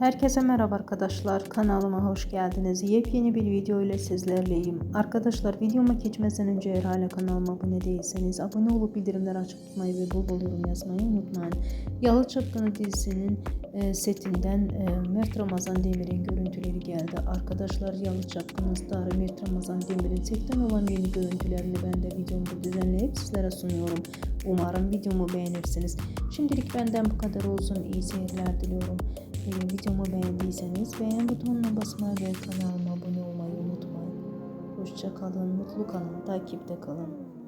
Herkese merhaba arkadaşlar. Kanalıma hoş geldiniz. Yepyeni bir video ile sizlerleyim. Arkadaşlar videoma geçmeden önce eğer hala kanalıma abone değilseniz abone olup bildirimleri açık tutmayı ve bol bol yorum yazmayı unutmayın. Yalı Çapkını dizisinin e, setinden e, Mert Ramazan Demir'in görüntüleri geldi. Arkadaşlar Yalı Çapkını starı Mert Ramazan Demir'in setten olan yeni görüntülerini ben de videomda düzenleyip sizlere sunuyorum. Umarım videomu beğenirsiniz. Şimdilik benden bu kadar olsun. İyi seyirler diliyorum. Videomu beğendiyseniz beğen butonuna basmayı ve kanalıma abone olmayı unutmayın. Hoşça kalın, mutlu kalın, takipte kalın.